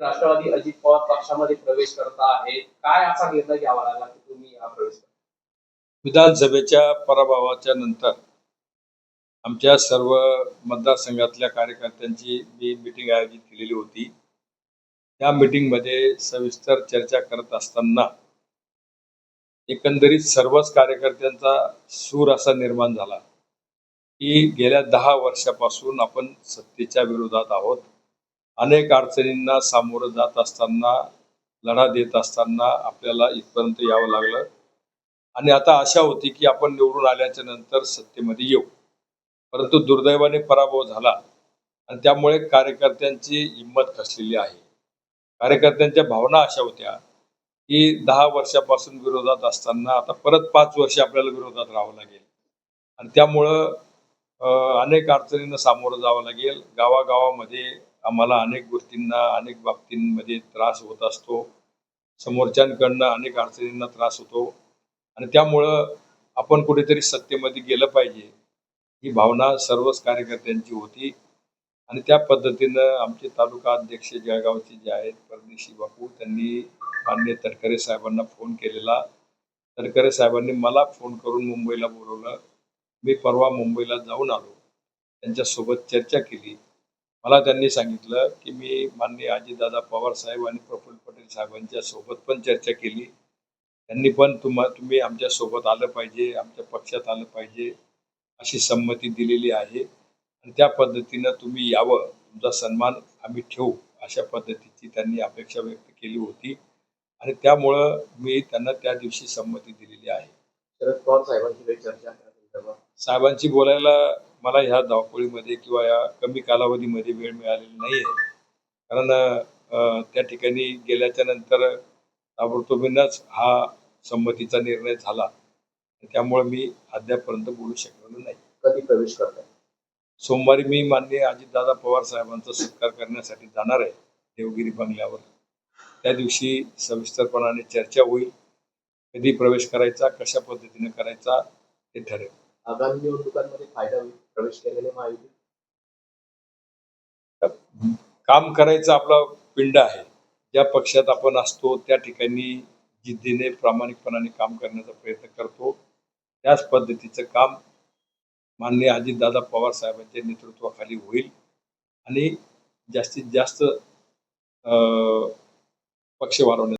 राष्ट्रवादी अजित पवार पक्षामध्ये प्रवेश करता आहे काय असा निर्णय घ्यावा लागला की तुम्ही हा प्रवेश विधानसभेच्या पराभवाच्या नंतर आमच्या सर्व मतदारसंघातल्या कार्यकर्त्यांची मी मिटिंग आयोजित केलेली होती. त्या मिटिंगमध्ये सविस्तर चर्चा करत असताना एकंदरीत सर्वच कार्यकर्त्यांचा सूर असा निर्माण झाला की गेल्या दहा वर्षापासून आपण सत्तेच्या विरोधात आहोत. अनेक अडचणींना सामोरं जात असताना लढा देत असताना आपल्याला इथपर्यंत यावं लागलं. आणि आता आशा होती की आपण निवडून आल्याच्यानंतर सत्तेमध्ये येऊ. परंतु दुर्दैवाने पराभव झाला. आणि त्यामुळे कार्यकर्त्यांची हिंमत खसलेली आहे. कार्यकर्त्यांच्या भावना अशा होत्या की दहा वर्षापासून विरोधात असताना आता परत पाच वर्ष आपल्याला विरोधात राहावं लागेल. आणि त्यामुळं अनेक अडचणींना सामोरं जावं लागेल. गावागावामध्ये आम्हाला अनेक गोष्टींना अनेक बाबतींमध्ये त्रास होत असतो. समोरच्यांकडनं अनेक अडचणींना त्रास होतो. आणि त्यामुळं आपण कुठेतरी सत्तेमध्ये गेलं पाहिजे. ही भावना सर्वच कार्यकर्त्यांची होती. आणि त्या पद्धतीनं आमचे तालुका अध्यक्ष जळगावचे जे आहेत परदेशी बापू त्यांनी मान्य तटकरे साहेबांना फोन केलेला. तटकरे साहेबांनी मला फोन करून मुंबईला बोलवलं. मी परवा मुंबईला जाऊन आलो. त्यांच्यासोबत चर्चा केली. मला त्यांनी सांगितलं की मी माननीय अजितदादा पवार साहेब आणि प्रफुल्ल पटेल साहेबांच्या सोबत पण चर्चा केली. त्यांनी पण तुम्हा तुम्ही आमच्यासोबत आलं पाहिजे आमच्या पक्षात आलं पाहिजे अशी संमती दिलेली आहे. आणि त्या पद्धतीनं तुम्ही यावं तुमचा सन्मान आम्ही ठेवू अशा पद्धतीची त्यांनी अपेक्षा व्यक्त केली होती. आणि त्यामुळं मी त्यांना त्या दिवशी संमती दिलेली आहे. शरद पवार साहेबांची काही चर्चा. साहेबांशी बोलायला मला ह्या धावपळीमध्ये किंवा या कमी कालावधीमध्ये वेळ मिळालेला नाही आहे कारण त्या ठिकाणी गेल्याच्यानंतर ताबडतोबीनच हा संमतीचा निर्णय झाला. त्यामुळे मी अद्यापर्यंत बोलू शकलेलो नाही. कधी प्रवेश करताय? सोमवारी मी माननीय अजितदादा पवार साहेबांचा सत्कार करण्यासाठी जाणार आहे देवगिरी बंगल्यावर. त्या दिवशी सविस्तरपणाने चर्चा होईल. कधी प्रवेश करायचा कशा पद्धतीने करायचा ते ठरेल. आगामी निवडणुकांमध्ये फायदा होईल प्रवेश केलेले महायुती काम करायचं आपला पिंड आहे. ज्या पक्षात आपण असतो त्या ठिकाणी जिद्दीने प्रामाणिकपणाने काम करण्याचा प्रयत्न करतो. त्याच पद्धतीचं काम माननीय अजितदादा पवार साहेबांच्या नेतृत्वाखाली होईल. आणि जास्तीत जास्त पक्ष वाढवण्याचा